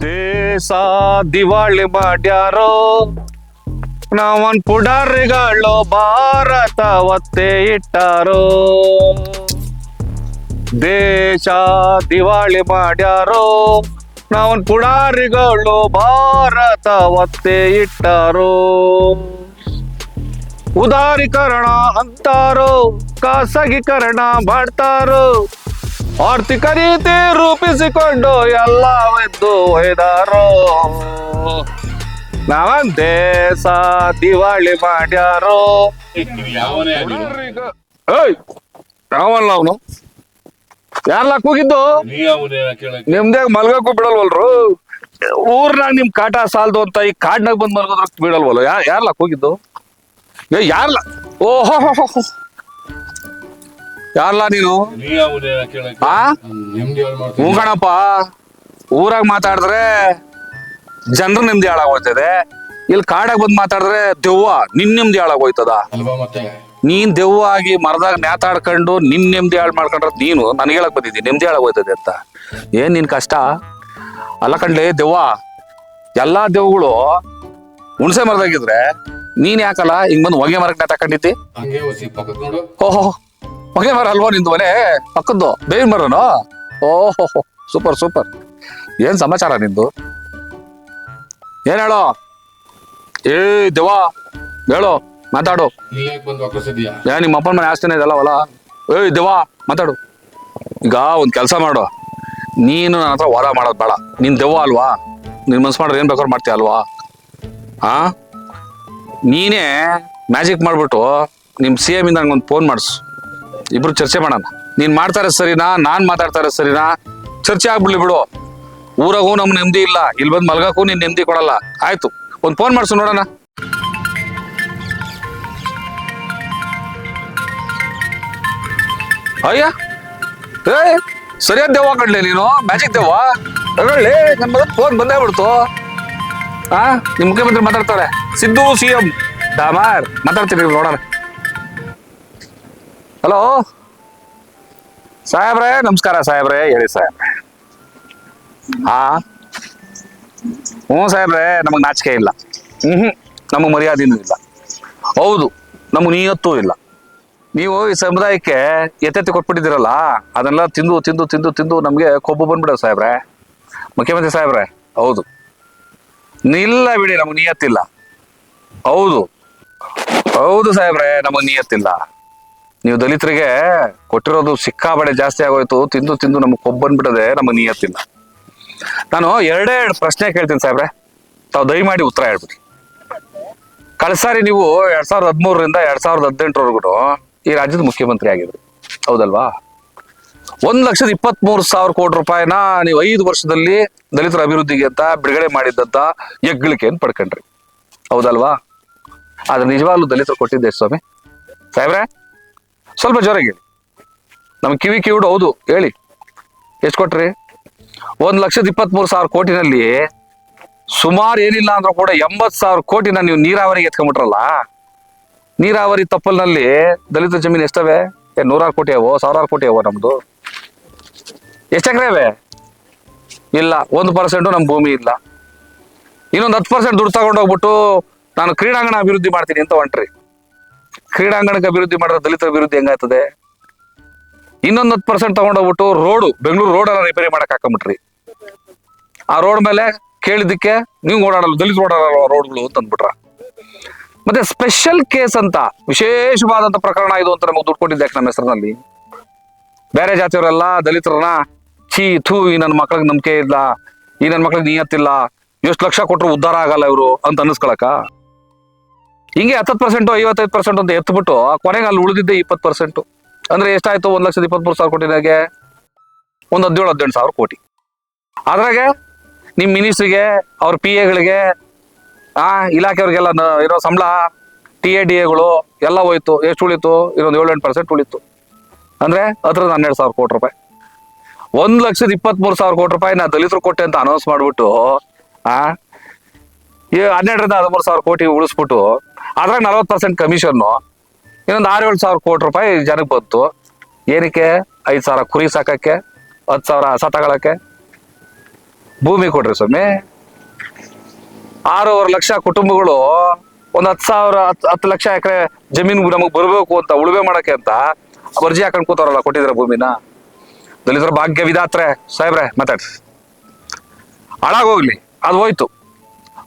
ದೇಶ ದಿವಾಳಿ ಮಾಡ್ಯಾರೋ? ನಾವನ್ ಪುಡಾರಿಗಳು ಭಾರತ ಒತ್ತೆ ಇಟ್ಟಾರೋ? ದೇಶ ದಿವಾಳಿ ಮಾಡ್ಯಾರೋ? ನಾವನ್ ಪುಡಾರಿಗಳು ಭಾರತ ಒತ್ತೆ ಇಟ್ಟಾರೋ? ಉದಾರೀಕರಣ ಅಂತಾರೋ? ಖಾಸಗೀಕರಣ ಮಾಡ್ತಾರೋ? ಆರ್ಥಿಕ ರೀತಿ ರೂಪಿಸಿಕೊಂಡು ಎಲ್ಲವೆದ್ದು ಒಯ್ದಾರೋ ನಾವಂತೆ ಸಾ ದಿವಾಳಿ ಮಾಡ್ಯಾರೋ? ಏಯ್ ನಾವಲ್ಲ ಅವನು? ಯಾರಲ್ಲ ಕೂಗಿದ್ದು? ನಿಮ್ದೇ ಮಲ್ಗಕ್ಕೂ ಬಿಡಲ್ವಲ್ರು? ಊರ್ನಾಗ ನಿಮ್ ಕಾಟ ಸಾಲ್ದು ಅಂತ ಈ ಕಾಡ್ನಾಗ ಬಂದ್ ಮಲ್ಗೋದ್ರ ಬಿಡಲ್ವಲ್ಲ ಯಾರಲ್ಲ ಕೂಗಿದ್ದು? ಏ ಯಾರಲ್ಲ ಓಹೋ ಯಾರಲ್ಲ ನೀನು? ಹೂಗಣಪ್ಪ ಆ? ಹ್ಞೂ ಕಣಪ್ಪ. ಊರಾಗ ಮಾತಾಡಿದ್ರೆ ಜನರು ನಿಮ್ದು ಹಾಳಾಗೋಯ್ತದೆ. ಇಲ್ಲಿ ಕಾಡಾಗ ಬಂದ್ ಮಾತಾಡಿದ್ರೆ ದೆವ್ವ ನಿನ್ ನಿಮ್ದು ಹಾಳಾಗೋಯ್ತದ. ನೀನ್ ದೆವ್ವ ಆಗಿ ಮರದಾಗ ನ್ಯಾತಾಡ್ಕೊಂಡು ನಿನ್ ನೆಮ್ಮದಿ ಹಾಳು ಮಾಡ್ಕೊಂಡ್ರೆ ನೀನು ನನಗೆ ಹೇಳಕ್ ಬಂದಿದ್ದೀನಿ ನೆಮ್ಮದಿ ಹಾಳಾಗೋಯ್ತದೆ ಅಂತ. ಏನ್ ನಿನ್ ಕಷ್ಟ? ಅಲ್ಲ ಕಂಡ್ಲಿ ದೆವ್ವ ಎಲ್ಲಾ ದೆವ್ಗಳು ಹುಣಸೆ ಮರದಾಗಿದ್ರೆ ನೀನ್ ಯಾಕಲ್ಲ ಹಿಂಗ್ ಬಂದು ಹೊಗೆ ಮರಕ್ಕೆ ನೇತಾಕೊಂಡಿದ್ದಿ ಓಹೋ ಹೊಗೆ ಮರ ಅಲ್ವೋ ನಿಂದು ಮನೆ? ಪಕ್ಕದ್ದು, ಬೇವಿನ ಮರನೋ? ಓಹೋ, ಸೂಪರ್ ಸೂಪರ್. ಏನ್ ಸಮಾಚಾರ ನಿಂದು? ಏನ್ ಹೇಳೋ? ಏ ದೇವ ಹೇಳು, ಮಾತಾಡು. ಏ, ನಿಮ್ಮ ಅಪ್ಪನ ಮನೆ ಆಸ್ತಿನೇ ಇದೆಲ್ಲ ಹೊಲ? ಏಯ್ ದೇವಾ ಮಾತಾಡು. ಈಗ ಒಂದ್ ಕೆಲಸ ಮಾಡು. ನೀನು ನನ್ನ ಹತ್ರ ವಾದ ಮಾಡೋದು ಬೇಡ. ನೀನ್ ದೆವ್ವ ಅಲ್ವಾ? ನಿನ್ ಮನ್ಸು ಮಾಡ್ರೆ ಏನ್ ಬೇಕಾದ್ರೂ ಮಾಡ್ತೀಯ ಅಲ್ವಾ? ಆ? ನೀನೇ ಮ್ಯಾಜಿಕ್ ಮಾಡ್ಬಿಟ್ಟು ನಿಮ್ ಸಿ ಎಂ ಇಂದ ಒಂದು ಫೋನ್ ಮಾಡಿಸು. ಇಬ್ರು ಚರ್ಚೆ ಮಾಡೋಣ. ನೀನ್ ಮಾಡ್ತಾರೆ ಸರಿನಾ, ನಾನ್ ಮಾತಾಡ್ತಾರೆ ಸರಿನಾ? ಚರ್ಚೆ ಆಗ್ಬಿಡ್ಲಿ ಬಿಡು. ಊರಾಗೂ ನಮ್ ನೆಮ್ಮದಿ ಇಲ್ಲ. ಇಲ್ಲಿ ಬಂದ್ ಮಲ್ಗಕ್ಕೂ ನೀನ್ ನೆಮ್ಮದಿ ಕೊಡಲ್ಲ. ಆಯ್ತು, ಒಂದ್ ಫೋನ್ ಮಾಡ್ಸು ನೋಡೋಣ. ಅಯ್ಯ ಏ ಸರಿಯಾದ ದೇವ ಕಡ್ಲೆ ನೀನು? ಮ್ಯಾಜಿಕ್ ದೆವ್ವ? ತಗೊಳ್ಳಿ, ನನ್ ಮಗ ಫೋನ್ ಬಂದೇ ಬಿಡ್ತು. ಆ, ನಿಮ್ ಮುಖ್ಯಮಂತ್ರಿ ಮಾತಾಡ್ತಾರೆ ಸಿದ್ದು ಸಿ ಎಂ ಡಾಮಾರ್ ಮಾತಾಡ್ತೀನಿ ನೋಡೋಣ. ಹಲೋ ಸಾಹೇಬ್ರೆ, ನಮಸ್ಕಾರ ಸಾಹೇಬ್ರೆ, ಹೇಳಿ ಸಾಹೇಬ್ರೆ. ಹಾ? ಹ್ಞೂ ಸಾಹೇಬ್ರೆ, ನಮಗೆ ನಾಚಿಕೆ ಇಲ್ಲ. ಹ್ಮ್ ನಮಗೆ ಮರ್ಯಾದೆನೂ ಇಲ್ಲ. ಹೌದು, ನಮಗೆ ನೀಯತ್ತೂ ಇಲ್ಲ. ನೀವು ಈ ಸಮುದಾಯಕ್ಕೆ ಎತ್ತೆತ್ತಿ ಕೊಟ್ಬಿಟ್ಟಿದ್ದೀರಲ್ಲ, ಅದನ್ನೆಲ್ಲ ತಿಂದು ತಿಂದು ತಿಂದು ತಿಂದು ನಮಗೆ ಕೊಬ್ಬು ಬಂದ್ಬಿಡೋದು ಸಾಹೇಬ್ರೆ. ಮುಖ್ಯಮಂತ್ರಿ ಸಾಹೇಬ್ರೆ, ಹೌದು. ಇಲ್ಲ ಬಿಡಿ, ನಮಗೆ ನಿಯತ್ತಿಲ್ಲ. ಹೌದು. ಹೌದು ಸಾಹೇಬ್ರೆ, ನಮಗೆ ನಿಯತ್ತಿಲ್ಲ. ನೀವು ದಲಿತರಿಗೆ ಕೊಟ್ಟಿರೋದು ಸಿಕ್ಕಾಬಡೆ ಜಾಸ್ತಿ ಆಗೋಯ್ತು, ತಿಂದು ತಿಂದು ನಮಗೆ ಬಂದ್ಬಿಟ್ಟದೆ, ನಮಗೆ ನಿಯತ್ತಿಲ್ಲ. ನಾನು ಎರಡೇ ಎರಡು ಪ್ರಶ್ನೆ ಕೇಳ್ತೀನಿ ಸಾಹೇಬ್ರೆ. ತಾವು ದಯಮಾಡಿ ಉತ್ತರ ಹೇಳ್ಬಿಡಿ. ಕಳ್ಸಾರಿ ನೀವು ಎರಡ್ ಸಾವಿರದ ಹದಿಮೂರರಿಂದ ಎರಡ್ ಸಾವಿರದ ಹದಿನೆಂಟರವರೆಗೂ ಈ ರಾಜ್ಯದ ಮುಖ್ಯಮಂತ್ರಿ ಆಗಿದ್ರು. ಹೌದಲ್ವಾ? ಒಂದ್ ಲಕ್ಷದ ಇಪ್ಪತ್ತ್ ಮೂರು ಸಾವಿರ ಕೋಟಿ ರೂಪಾಯಿನ ನೀವು ಐದು ವರ್ಷದಲ್ಲಿ ದಲಿತರ ಅಭಿವೃದ್ಧಿಗೆ ಅಂತ ಬಿಡುಗಡೆ ಮಾಡಿದ್ದಂತ ಹೆಗ್ಗಳಿಕೆಯನ್ನು ಪಡ್ಕೊಂಡ್ರಿ. ಹೌದಲ್ವಾ? ಆದ್ರೆ ನಿಜವಾಗ್ಲೂ ದಲಿತರು ಕೊಟ್ಟಿದ್ದೆ ಸ್ವಾಮಿ. ಸಾಹೇಬ್ರೆ ಸ್ವಲ್ಪ ಜೋರಾಗಿ. ಹೇಳಿ ನಮ್ ಕಿವಿ ಕಿವಿಡು ಹೌದು, ಹೇಳಿ. ಎಷ್ಟು ಕೊಟ್ರಿ? ಒಂದು ಲಕ್ಷದ ಇಪ್ಪತ್ತ್ ಮೂರು ಸಾವಿರ ಕೋಟಿನಲ್ಲಿ ಸುಮಾರು ಏನಿಲ್ಲ ಅಂದ್ರೂ ಕೂಡ ಎಂಬತ್ತು ಸಾವಿರ ಕೋಟಿನ ನೀವು ನೀರಾವರಿಗೆ ಎತ್ಕೊಂಡ್ಬಿಟ್ರಲ್ಲ? ನೀರಾವರಿ ತಪ್ಪಲಿನಲ್ಲಿ ದಲಿತ ಜಮೀನು ಎಷ್ಟವೆ? ಏ, ನೂರಾರು ಕೋಟಿ ಅವೋ, ಸಾವಿರಾರು ಕೋಟಿ ಅವೋ ನಮ್ಮದು ಎಷ್ಟು ಎಕರೆ ಅವೆ? ಇಲ್ಲ, ಒಂದು ಪರ್ಸೆಂಟು ನಮ್ಮ ಭೂಮಿ ಇಲ್ಲ. ಇನ್ನೊಂದು ಹತ್ತು ಪರ್ಸೆಂಟ್ ದುಡ್ಡು ತಗೊಂಡೋಗ್ಬಿಟ್ಟು ನಾನು ಕ್ರೀಡಾಂಗಣ ಅಭಿವೃದ್ಧಿ ಮಾಡ್ತೀನಿ ಅಂತ ಹೊಂಟ್ರಿ. ಕ್ರೀಡಾಂಗಣಕ್ಕೆ ಅಭಿವೃದ್ಧಿ ಮಾಡಿದ್ರೆ ದಲಿತರ ಅಭಿವೃದ್ಧಿ ಹೆಂಗಾಗ್ತದೆ? ಇನ್ನೊಂದು ಹತ್ತು ಪರ್ಸೆಂಟ್ ತಗೊಂಡೋಗ್ಬಿಟ್ಟು ರೋಡು, ಬೆಂಗಳೂರು ರೋಡ್ ಅನ್ನ ರಿಪೇರಿ ಮಾಡಕ್ ಹಾಕೊಂಬಿಟ್ರಿ. ಆ ರೋಡ್ ಮೇಲೆ ಕೇಳಿದ್ದಕ್ಕೆ ನೀವು ಓಡಾಡಲ್ಲ ದಲಿತ ಓಡಾಡಲ್ಲ ರೋಡ್ಗಳು ಅಂತ ಅಂದ್ಬಿಟ್ರ. ಮತ್ತೆ ಸ್ಪೆಷಲ್ ಕೇಸ್ ಅಂತ, ವಿಶೇಷವಾದಂತ ಪ್ರಕರಣ ಇದು ಅಂತ ನಮಗೆ ದುಡ್ಕೊಂಡಿದ್ದೆ ನಮ್ಮ ಹೆಸರಿನಲ್ಲಿ? ಬೇರೆ ಜಾತಿಯವರೆಲ್ಲ ದಲಿತರನ್ನ, ಛೀ, ಥೂ, ಈ ನನ್ನ ಮಕ್ಳಿಗೆ ನಂಬಿಕೆ ಇಲ್ಲ, ಈ ನನ್ನ ಮಕ್ಳಿಗೆ ನಿಯತ್ತಿಲ್ಲ, ಎಷ್ಟು ಲಕ್ಷ ಕೊಟ್ಟರು ಉದ್ಧಾರ ಆಗಲ್ಲ ಇವರು ಅಂತ ಅನ್ನಿಸ್ಕೊಳಕ ಹಿಂಗೆ ಹತ್ತತ್ತು ಪರ್ಸೆಂಟ್ ಐವತ್ತೈದು ಪರ್ಸೆಂಟ್ ಅಂತ ಎತ್ಬಿಟ್ಟು ಕೊನೆಗೆ ಅಲ್ಲಿ ಉಳಿದಿದ್ದೆ ಇಪ್ಪತ್ತು ಪರ್ಸೆಂಟು ಅಂದ್ರೆ ಎಷ್ಟಾಯಿತು? ಒಂದು ಲಕ್ಷದ ಇಪ್ಪತ್ಮೂರು ಸಾವಿರ ಕೋಟಿನಾಗೆ ಒಂದು ಹದಿನೇಳು, ಹದಿನೆಂಟು ಸಾವಿರ ಕೋಟಿ. ಅದ್ರಾಗೆ ನಿಮ್ಮ ಮಿನಿಸ್ಟ್ರಿಗೆ, ಅವ್ರ ಪಿ ಎಗಳಿಗೆ ಆ, ಇಲಾಖೆಯವ್ರಿಗೆಲ್ಲ ಇರೋ ಸಂಬಳ ಟಿ ಎ ಡಿ ಎಗಳು ಎಲ್ಲ ಹೋಯ್ತು. ಎಷ್ಟು ಉಳಿತು? ಇನ್ನೊಂದು ಏಳು ಎಂಟು ಪರ್ಸೆಂಟ್ ಉಳಿತು. ಅಂದ್ರೆ ಹತ್ರದ ಹನ್ನೆರಡು ಸಾವಿರ ಕೋಟಿ ರೂಪಾಯಿ. ಒಂದ್ ಲಕ್ಷದ ಇಪ್ಪತ್ಮೂರು ಸಾವಿರ ಕೋಟಿ ರೂಪಾಯಿ ನಾ ದಲಿತರು ಕೊಟ್ಟೆ ಅಂತ ಅನೌನ್ಸ್ ಮಾಡ್ಬಿಟ್ಟು, ಆ ಹನ್ನೆರಡರಿಂದ ಹದಿಮೂರು ಸಾವಿರ ಕೋಟಿ ಉಳಿಸ್ಬಿಟ್ಟು ಅದ್ರಾಗ ನಲವತ್ತು ಪರ್ಸೆಂಟ್ ಕಮಿಷನ್ನು ಇನ್ನೊಂದು ಆರು ಏಳು ಸಾವಿರ ಕೋಟಿ ರೂಪಾಯಿ ಜನಕ್ಕೆ ಬಂತು. ಏನಕ್ಕೆ? ಐದು ಸಾವಿರ ಕುರಿ ಸಾಕಕ್ಕೆ, ಹತ್ತು ಸಾವಿರ ಹಸ ತಗೊಳಕ್ಕೆ. ಭೂಮಿ ಕೊಡ್ರಿ ಸ್ವಾಮಿ. ಆರೂವರೆ ಲಕ್ಷ ಕುಟುಂಬಗಳು ಒಂದ್ ಹತ್ತು ಸಾವಿರ, ಹತ್ತು ಹತ್ತು ಲಕ್ಷ ಎಕರೆ ಜಮೀನು ನಮಗ್ ಬರಬೇಕು ಅಂತ ಉಳುವೆ ಮಾಡಕ್ಕೆ ಅಂತ ಅರ್ಜಿ ಹಾಕೊಂಡು ಕೂತಾರಲ್ಲ ಕೊಟ್ಟಿದ್ರೆ ಭೂಮಿನ. ದಲಿತರ ಭಾಗ್ಯ ವಿಧಾತ್ರೆ ಸಾಹೇಬ್ರೆ, ಮಾತಾಡ್ರಿ. ಹಾಳಾಗೋಗ್ಲಿ ಅದು ಹೋಯ್ತು.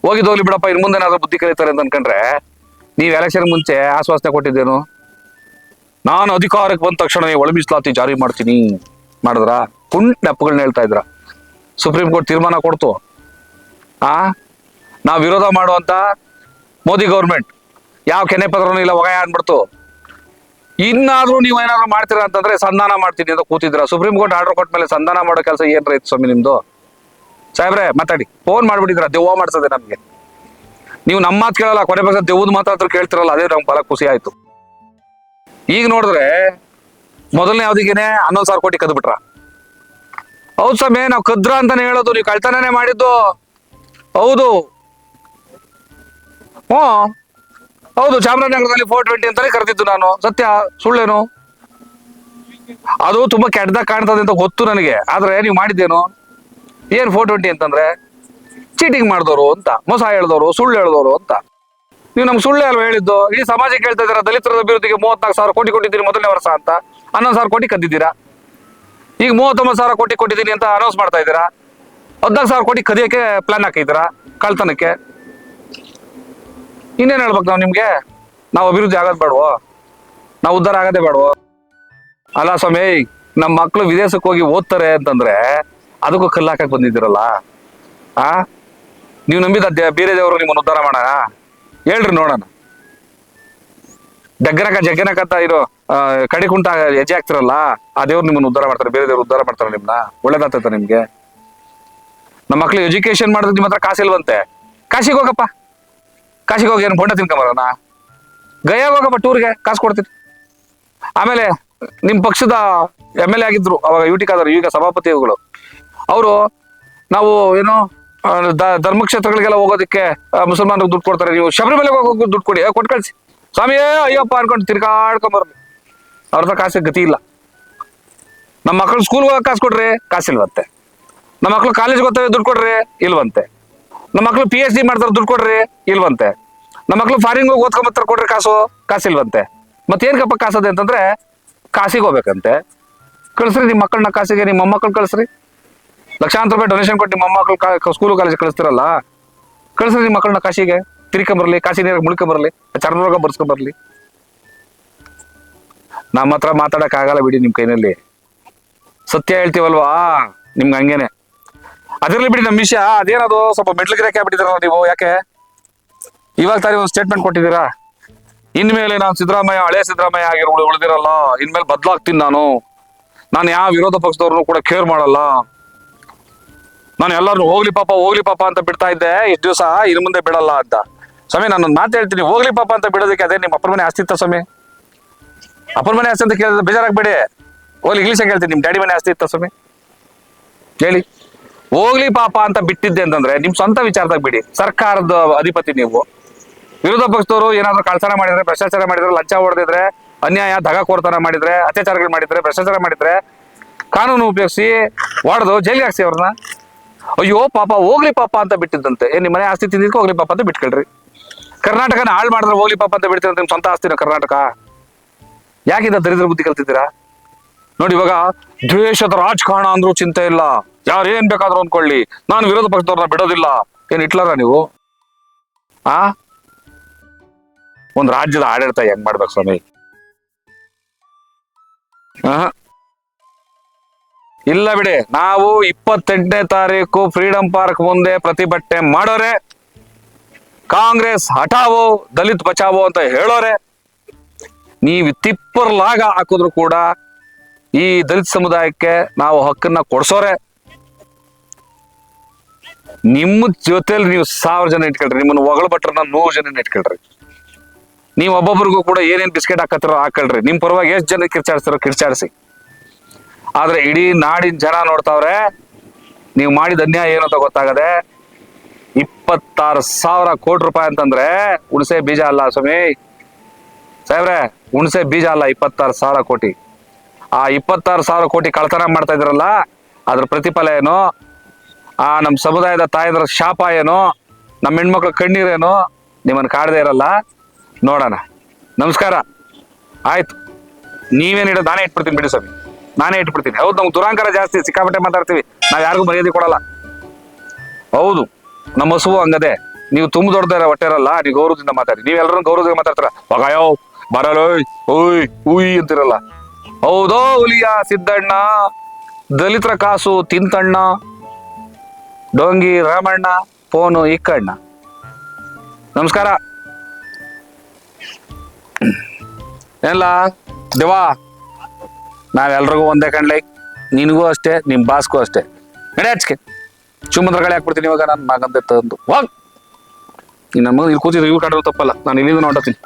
ಹೋಗಿದ್ ಹೋಗ್ಲಿ ಬಿಡಪ್ಪ, ಇನ್ ಮುಂದೆ ಏನಾದ್ರು ಬುದ್ಧಿ ಕಲಿತಾರೆ ಅಂತ ಅನ್ಕೊಂಡ್ರೆ ನೀವ್ ಎಲೆಕ್ಷನ್ ಮುಂಚೆ ಆಶ್ವಾಸನೆ ಕೊಟ್ಟಿದ್ದೇನು? ನಾನು ಅಧಿಕಾರಕ್ಕೆ ಬಂದ ತಕ್ಷಣ ಒಳ ಮೀಸಲಾತಿ ಜಾರಿ ಮಾಡ್ತೀನಿ. ಮಾಡಿದ್ರ? ಕುಂಟ್ ನೆಪಗಳನ್ನ ಹೇಳ್ತಾ ಇದ್ರ? ಸುಪ್ರೀಂ ಕೋರ್ಟ್ ತೀರ್ಮಾನ ಕೊಡ್ತು. ಆ? ನಾವು ವಿರೋಧ ಮಾಡುವಂತ ಮೋದಿ ಗೌರ್ಮೆಂಟ್ ಯಾವ ಕೆನೆ ಪತ್ರನೂ ಇಲ್ಲ ಒಗಾಯ ಅನ್ಬಿಡ್ತು ಇನ್ನಾದ್ರೂ ನೀವು ಏನಾದ್ರು ಮಾಡ್ತೀರಾ ಅಂತಂದ್ರೆ ಸಂಧಾನ ಮಾಡ್ತೀನಿ ಅಂತ ಕೂತಿದ್ರ ಸುಪ್ರೀಂ ಕೋರ್ಟ್ ಆರ್ಡರ್ ಕೊಟ್ಟ ಮೇಲೆ ಸಂಧಾನ ಮಾಡೋ ಕೆಲಸ ಏನ್ರ ಇತ್ತು ಸ್ವಾಮಿ ನಿಮ್ದು? ಸಾಹೇಬ್ರೆ, ಮಾತಾಡಿ. ಫೋನ್ ಮಾಡ್ಬಿಟ್ಟಿದ್ರ ದೆವ್ವ ಮಾಡ್ಸದೆ ನಮ್ಗೆ. ನೀವು ನಮ್ಮ ಮಾತು ಕೇಳಲ್ಲ, ಕೊನೆ ಪಕ್ಷ ದೆವ್ವದ ಮಾತಾಡ್ತಾರೆ ಕೇಳ್ತಿರಲ್ಲ, ಅದೇ ನಮ್ಗೆ ಬಹಳ ಖುಷಿ ಆಯ್ತು. ಈಗ ನೋಡಿದ್ರೆ, ಮೊದಲನೇ ಅವಧಿಗೆನೆ ಹನ್ನೊಂದು ಸಾವಿರ ಕೋಟಿ ಕದ್ ಬಿಟ್ರ ಹೌದು ಸ್ವಾಮಿ, ನಾವು ಕದ್ರ ಅಂತಾನೆ ಹೇಳೋದು, ನೀವು ಕಳ್ತನನೇ ಮಾಡಿದ್ದು. ಹೌದು. ಹ್ಞೂ. ಹೌದು, ಚಾಮರಾಜನಗರದಲ್ಲಿ ಫೋರ್ ಟ್ವೆಂಟಿ ಅಂತಾನೆ ಕರೆದಿದ್ದು ನಾನು. ಸತ್ಯ, ಸುಳ್ಳೇನು? ಅದು ತುಂಬಾ ಕೆಟ್ಟದಾಗ ಕಾಣ್ತದೆ ಅಂತ ಗೊತ್ತು ನನಗೆ. ಆದ್ರೆ ನೀವು ಮಾಡಿದ್ದೇನು? ಏನ್ ಫೋರ್ ಟ್ವೆಂಟಿ ಅಂತಂದ್ರೆ ಚೀಟಿಂಗ್ ಮಾಡಿದವರು ಅಂತ, ಮೋಸ ಹೇಳಿದವರು ಸುಳ್ಳು ಹೇಳಿದವರು ಅಂತ. ನೀವು ನಮ್ಗೆ ಸುಳ್ಳೆ ಅಲ್ವಾ ಹೇಳಿದ್ದು? ಈ ಸಮಾಜಕ್ಕೆ ಹೇಳ್ತಾ ಇದ್ದೀರಾ, ದಲಿತರ ಅಭಿವೃದ್ಧಿಗೆ ಮೂವತ್ನಾಲ್ಕು ಸಾವಿರ ಕೋಟಿ ಕೊಟ್ಟಿದ್ದೀರಿ ಮೊದಲನೇ ವರ್ಷ ಅಂತ. ಹನ್ನೊಂದು ಸಾವಿರ ಕೋಟಿ ಕದ್ದಿದ್ದೀರಾ? ಈಗ ಮೂವತ್ತೊಂಬತ್ತು ಸಾವಿರ ಕೋಟಿ ಕೊಟ್ಟಿದ್ದೀನಿ ಅಂತ ಅನೌನ್ಸ್ ಮಾಡ್ತಾ ಇದ್ದೀರಾ? ಹದಿನಾಲ್ಕು ಸಾವಿರ ಕೋಟಿ ಕದಿಯೋಕೆ ಪ್ಲಾನ್ ಹಾಕಿದ್ದೀರಾ, ಕಳ್ತನಕ್ಕೆ? ಇನ್ನೇನು ಹೇಳ್ಬೇಕು ನಾವು ನಿಮಗೆ? ನಾವು ಅಭಿವೃದ್ಧಿ ಆಗೋದು ಬೇಡವೋ? ನಾವು ಉದ್ಧಾರ ಆಗೋದೇ ಬೇಡವೋ? ಅಲ್ಲ ಸ್ವಾಮಿ ನಮ್ಮ ಮಕ್ಕಳು ವಿದೇಶಕ್ಕೆ ಹೋಗಿ ಓದ್ತಾರೆ ಅಂತಂದ್ರೆ, ಅದಕ್ಕೂ ಕಲ್ಲು ಹಾಕಕ್ಕೆ ಬಂದಿದ್ದೀರಲ್ಲ? ಆ? ನೀವು ನಂಬಿದ ಬೇರೆ ದೇವರು ನಿಮ್ಮನ್ನು ಉದ್ಧಾರ ಮಾಡೋಣ ಹೇಳ್ರಿ ನೋಡೋಣ. ಜಗ್ಗನಕ ಅಂತ ಇರೋ ಕಡೆ ಕಡಿಕುಂಟ ಹೆಜ್ಜೆ ಆಗ್ತಿರಲ್ಲ ಆ ದೇವ್ರು ನಿಮ್ಮನ್ನು ಉದ್ಧಾರ ಮಾಡ್ತಾರೆ, ಬೇರೆ ದೇವ್ರು ಉದ್ಧಾರ ಮಾಡ್ತಾರೆ ನಿಮ್ನ. ಒಳ್ಳೇದಾಗ್ತೈತ ನಿಮ್ಗೆ. ನಮ್ಮ ಮಕ್ಳು ಎಜುಕೇಶನ್ ಮಾಡಿದ್ರೆ ನಿಮ್ಮ ಹತ್ರ ಕಾಸಿಲ್ವಂತೆ ಕಾಶಿಗೆ ಹೋಗಪ್ಪ. ಕಾಶಿಗೆ ಹೋಗಿ ಏನು ಬೊಂಡ ತಿನ್ಕೊಂಬರೋಣ ಗಯಾಗ ಹೋಗಪ್ಪ ಟೂರ್ಗೆ ಕಾಸು ಕೊಡ್ತೀನಿ. ಆಮೇಲೆ ನಿಮ್ಮ ಪಕ್ಷದ ಎಂ ಎಲ್ ಎ ಆಗಿದ್ರು, ಅವಾಗ ಯು ಟಿ ಖಾದರ್ ಈಗ ಸಭಾಪತಿಗಳು ಅವರು, ನಾವು ಏನೋ ಧರ್ಮಕ್ಷೇತ್ರಗಳಿಗೆಲ್ಲ ಹೋಗೋದಕ್ಕೆ ಆ, ಮುಸಲ್ಮಾನರಿಗೆ ದುಡ್ಡು ಕೊಡ್ತಾರೆ. ನೀವು ಶಬರಿಮಲೆಗೆ ಹೋಗೋಕೆ ದುಡ್ಡು ಕೊಡಿ. ಕೊಟ್ ಕೊಟ್ಟು ಕಳ್ಸಿ ಸ್ವಾಮಿಯೇ ಅಯ್ಯಪ್ಪ ಅನ್ಕೊಂಡು ತಿರ್ಗಾಡ್ಕೊಂಬರ್ಲಿ ಅವ್ರ ಹತ್ರ ಕಾಸಿಗೆ ಗತಿ ಇಲ್ಲ. ನಮ್ಮ ಮಕ್ಕಳು ಸ್ಕೂಲ್ಗೆ ಹೋಗಕ್ಕೆ ಕಾಸು ಕೊಡ್ರಿ ಕಾಸಿಲ್ವಂತೆ. ನಮ್ಮ ಮಕ್ಕಳು ಕಾಲೇಜ್ಗೆ ಹೋಗ್ತವೆ ದುಡ್ಡು ಕೊಡ್ರಿ ಇಲ್ವಂತೆ. ನಮ್ಮ ಮಕ್ಕಳು ಪಿ ಎಚ್ ಡಿ ಮಾಡ್ತಾರೆ ದುಡ್ಡು ಕೊಡ್ರಿ ಇಲ್ವಂತೆ. ನಮ್ಮ ಮಕ್ಕಳು ಫಾರಿನ್ ಹೋಗಿ ಓದ್ಕೊಂಬತ್ತಾರೆ ಕೊಡ್ರಿ ಕಾಸು ಕಾಸಿಲ್ವಂತೆ. ಮತ್ತೇನ್ಕಪ್ಪ ಕಾಸದೆ ಅಂತಂದ್ರೆ ಕಾಸಿಗೆ ಹೋಗ್ಬೇಕಂತೆ. ಕಳಿಸ್ರಿ ನಿಮ್ಮ ಮಕ್ಕಳನ್ನ ಕಾಸಿಗೆ ನಿಮ್ಮ ಮೊಮ್ಮಕ್ಕಳು ಕಳಿಸ್ರಿ. ಲಕ್ಷಾಂತರ ರೂಪಾಯಿ ಡೊನೇಷನ್ ಕೊಟ್ಟು ನಿಮ್ಮ ಮಕ್ಕಳು ಸ್ಕೂಲ್ ಕಾಲೇಜ್ ಕಳಿಸ್ತಿರಲ್ಲ ಕಳಿಸ್ರಿ ನಿಮ್ಮ ಮಕ್ಕಳನ್ನ ಕಾಶಿಗೆ ತಿರ್ಕೊಂಬರ್ಲಿ ಕಾಶಿ ನೀರಾಗ ಮುಳ್ಕೊಂಬರ್ಲಿ ಚರ್ಮರೋಗ ಬರ್ಸ್ಕೊಂಬರ್ಲಿ ನಮ್ಮ ಹತ್ರ ಮಾತಾಡಕ್ ಆಗಲ್ಲ ಬಿಡಿ ನಿಮ್ ಕೈನಲ್ಲಿ. ಸತ್ಯ ಹೇಳ್ತೀವಲ್ವಾ? ನಿಮ್ಗೆ ಹಂಗೇನೆ. ಅದಿರ್ಲಿ ಬಿಡಿ ನಮ್ಮ ವಿಷಯ, ಅದೇನದು? ಸ್ವಲ್ಪ ಮೆಟ್ಲು ಗಿರಕ್ಕೆ ಆಗ್ಬಿಟ್ಟಿದಾರಲ್ಲ ನೀವು, ಯಾಕೆ? ಇವಾಗ ತಾರಿ ಒಂದು ಸ್ಟೇಟ್ಮೆಂಟ್ ಕೊಟ್ಟಿದ್ದೀರಾ? ಇನ್ಮೇಲೆ ನಾನು ಸಿದ್ದರಾಮಯ್ಯ, ಹಳೆ ಸಿದ್ದರಾಮಯ್ಯ ಉಳಿ ಉಳಿದಿರಲ್ಲ, ಇನ್ಮೇಲೆ ಬದಲಾಗ್ತೀನಿ ನಾನು. ನಾನು ಯಾವ ವಿರೋಧ ಪಕ್ಷದವ್ರನ್ನು ಕೂಡ ಕೇರ್ ಮಾಡಲ್ಲ. ನಾನು ಎಲ್ಲರೂ ಹೋಗ್ಲಿ ಪಾಪ ಹೋಗ್ಲಿ ಪಾಪ ಅಂತ ಬಿಡ್ತಾ ಇದ್ದೆ. ಇಷ್ಟು ದಿವಸ ಇನ್ನು ಮುಂದೆ ಬಿಡಲ್ಲ ಅಂತ. ಸ್ವಾಮಿ, ನಾನು ಮಾತು ಹೇಳ್ತೀನಿ. ಹೋಗ್ಲಿ ಪಾಪ ಅಂತ ಬಿಡೋದಕ್ಕೆ ಅದೇ ನಿಮ್ಮ ಅಪ್ಪನ ಮನೆ ಆಸ್ತಿ ಇತ್ತ ಸ್ವಾಮಿ? ಅಪ್ಪನ ಮನೆ ಆಸ್ತಿ ಅಂತ ಕೇಳಿದ್ರೆ ಬೇಜಾರಾಗ್ಬೇಡಿ. ಹೋಗ್ಲಿ ಇಂಗ್ಲೀಷ್ ಹೇಳ್ತೀನಿ? ನಿಮ್ಮ ಡ್ಯಾಡಿ ಮನೆ ಆಸ್ತಿ ಇತ್ತ ಸ್ವಾಮಿ? ಹೇಳಿ. ಹೋಗ್ಲಿ ಪಾಪ ಅಂತ ಬಿಟ್ಟಿದ್ದೆ ಅಂತಂದ್ರೆ ನಿಮ್ ಸ್ವಂತ ವಿಚಾರದಾಗ ಬಿಡಿ. ಸರ್ಕಾರದ ಅಧಿಪತಿ ನೀವು. ವಿರೋಧ ಪಕ್ಷದವರು ಏನಾದ್ರು ಕಳ್ತನ ಮಾಡಿದ್ರೆ, ಭ್ರಷ್ಟಾಚಾರ ಮಾಡಿದ್ರೆ, ಲಂಚ ಹೊಡೆದಿದ್ರೆ, ಅನ್ಯಾಯ ದಗಕೋರ್ತನ ಮಾಡಿದ್ರೆ, ಅತ್ಯಾಚಾರಗಳು ಮಾಡಿದ್ರೆ, ಭ್ರಷ್ಟಾಚಾರ ಮಾಡಿದ್ರೆ, ಕಾನೂನು ಉಪಯೋಗಿಸಿ ಹೊಡೆದು ಜೈಲಿಗೆ ಹಾಕ್ಸಿ ಅವ್ರನ್ನ. ಅಯ್ಯೋ, ಪಾಪ, ಹೋಗ್ಲಿ ಪಾಪ ಅಂತ ಬಿಟ್ಟಿದ್ದಂತೆ. ಏನ್ ನಿಮ್ಮ ಮನೆ ಆಸ್ತಿ ತಿಂದಿದ್ಕೆ ಹೋಗ್ಲಿ ಪಾಪ ಅಂತ ಬಿಟ್ಕೊಳ್ರಿ. ಕರ್ನಾಟಕನ ಹಾಳು ಮಾಡಿದ್ರೆ ಹೋಗ್ಲಿ ಪಾಪ ಅಂತ ಬಿಡ್ತೀರ ನಿಮ್ ಸ್ವಂತ ಆಸ್ತಿನ ಕರ್ನಾಟಕ? ಯಾಕಿಂದ ದರಿದ್ರ ಬುದ್ಧಿ ಕಲ್ತಿದ್ದೀರಾ? ನೋಡಿ, ಇವಾಗ ದ್ವೇಷದ ರಾಜಕಾರಣ ಅಂದ್ರೂ ಚಿಂತೆ ಇಲ್ಲ. ಯಾರು ಏನ್ ಬೇಕಾದ್ರೂ ಅನ್ಕೊಳ್ಳಿ. ನಾನು ವಿರೋಧ ಪಕ್ಷದವ್ರನ್ನ ಬಿಡೋದಿಲ್ಲ. ಏನ್ ಇಟ್ಲಾರ ನೀವು? ಆ? ಒಂದ್ ರಾಜ್ಯದ ಆಡಳಿತ ಹೆಂಗ್ ಮಾಡ್ಬೇಕು ಸ್ವಾಮಿ. ಇಲ್ಲ ಬಿಡಿ, ನಾವು ಇಪ್ಪತ್ತೆಂಟನೇ ತಾರೀಕು ಫ್ರೀಡಂ ಪಾರ್ಕ್ ಮುಂದೆ ಪ್ರತಿಭಟನೆ ಮಾಡೋರೆ. ಕಾಂಗ್ರೆಸ್ ಹಠಾವೋ, ದಲಿತ್ ಬಚಾವೋ ಅಂತ ಹೇಳೋರೆ. ನೀವು ತಿಪ್ಪರ್ ಲಾಗ ಹಾಕಿದ್ರು ಕೂಡ ಈ ದಲಿತ ಸಮುದಾಯಕ್ಕೆ ನಾವು ಹಕ್ಕನ್ನ ಕೊಡ್ಸೋರೆ. ನಿಮ್ಮ ಜೊತೆಲಿ ನೀವು ಸಾವಿರ ಜನ ಇಟ್ಕೊಳ್ರಿ, ನಿಮ್ಮನ್ನ ಒಗಳ ಭಟ್ರನ್ನ ನೂರು ಜನ ಇಟ್ಕೊಳ್ರಿ. ನೀವು ಒಬ್ಬೊಬ್ರಿಗೂ ಕೂಡ ಏನೇನ್ ಬಿಸ್ಕೆಟ್ ಹಾಕತ್ತಿರೋ ಹಾಕಳ್ರಿ. ನಿಮ್ಮ ಪರವಾಗಿ ಎಷ್ಟು ಜನ ಕಿರ್ಚಾಡ್ತಿರೋ ಕಿರ್ಚಾಡಿಸಿ. ಆದ್ರೆ ಇಡೀ ನಾಡಿನ ಜನ ನೋಡ್ತಾವ್ರೆ, ನೀವು ಮಾಡಿದ ಅನ್ಯಾಯ ಏನು ಅಂತ ಗೊತ್ತಾಗದೆ, ಇಪ್ಪತ್ತಾರು ಸಾವಿರ ಕೋಟಿ ರೂಪಾಯಿ ಅಂತಂದ್ರೆ ಹುಣಸೆ ಬೀಜ ಅಲ್ಲ ಸ್ವಾಮಿ. ಸಾಹೇಬ್ರೆ, ಹುಣಸೆ ಬೀಜ ಅಲ್ಲ ಇಪ್ಪತ್ತಾರು ಸಾವಿರ ಕೋಟಿ. ಆ ಇಪ್ಪತ್ತಾರು ಸಾವಿರ ಕೋಟಿ ಕಳ್ತನ ಮಾಡ್ತಾ ಇದ್ರಲ್ಲ, ಅದ್ರ ಪ್ರತಿಫಲ ಏನು? ಆ ನಮ್ಮ ಸಮುದಾಯದ ತಾಯಿದ್ರ ಶಾಪ ಏನು? ನಮ್ಮ ಹೆಣ್ಮಕ್ಳ ಕಣ್ಣೀರೇನು ನಿಮ್ಮನ್ನು ಕಾಡದೇ ಇರಲ್ಲ. ನೋಡೋಣ. ನಮಸ್ಕಾರ. ಆಯ್ತು. ನೀವೇನು ಇಡೋದು ನಾನೇ ಇಟ್ಬಿಡ್ತೀನಿ ಬಿಡಿ ಸ್ವಾಮಿ. ನಾನೇ ಇಟ್ಬಿಡ್ತೀನಿ. ಹೌದು, ನಮ್ಗೆ ದುರಾಂಕಾರ ಜಾಸ್ತಿ, ಸಿಕ್ಕಾಪಟ್ಟೆ ಮಾತಾಡ್ತೀವಿ. ನಾವು ಯಾರಿಗೂ ಮರ್ಯಾದೆ ಕೊಡಲ್ಲ. ಹೌದು, ನಮ್ಮ ಹಸುವು ಹಂಗದೆ. ನೀವು ತುಂಬ ದೊಡ್ಡದ ಹೊಟ್ಟೆ ಇರಲ್ಲ ನೀವು ಗೌರವದಿಂದ ಮಾತಾಡಿ. ನೀವೆಲ್ಲರೂ ಗೌರವದಿಂದ ಮಾತಾಡ್ತಾರ. ಬಗಾಯೋ ಬರಲೋಯ್ ಓಯ್, ಉಯ್ ಅಂತಿರಲ್ಲ. ಹೌದೋ, ಹುಲಿಯ ಸಿದ್ದಣ್ಣ, ದಲಿತರ ಕಾಸು ತಿಂತಣ್ಣ, ಡೋಂಗಿ ರಾಮಣ್ಣ, ಫೋನು ಇಕ್ಕಣ್ಣ. ನಮಸ್ಕಾರ. ಎಲ್ಲ, ದೇವಾ ನಾವೆಲ್ರಿಗೂ ಒಂದೇ ಕಣ್ಲೈ. ನಿನಗೂ ಅಷ್ಟೇ ನಿಮ್ಮ ಬಾಸ್ಗೂ ಅಷ್ಟೇ. ನಡೆ ಹಚ್ಕೆ ಚುಮ್ಮಂದ್ರ ಗಾಳಿ ಹಾಕ್ಬಿಡ್ತೀನಿ ಇವಾಗ, ನಾನು ಮಗಂದೆ ತಂದು. ಹೋಗ್ ನಿನ್ನ ಮಗ ಇಲ್ಲಿ ಕೂತಿದ್ರು ಇವ್ರು ಕಾಡೋದು ತಪ್ಪಲ್ಲ. ನಾನು ಇಲ್ಲಿಂದ ನೋಡತ್ತೀನಿ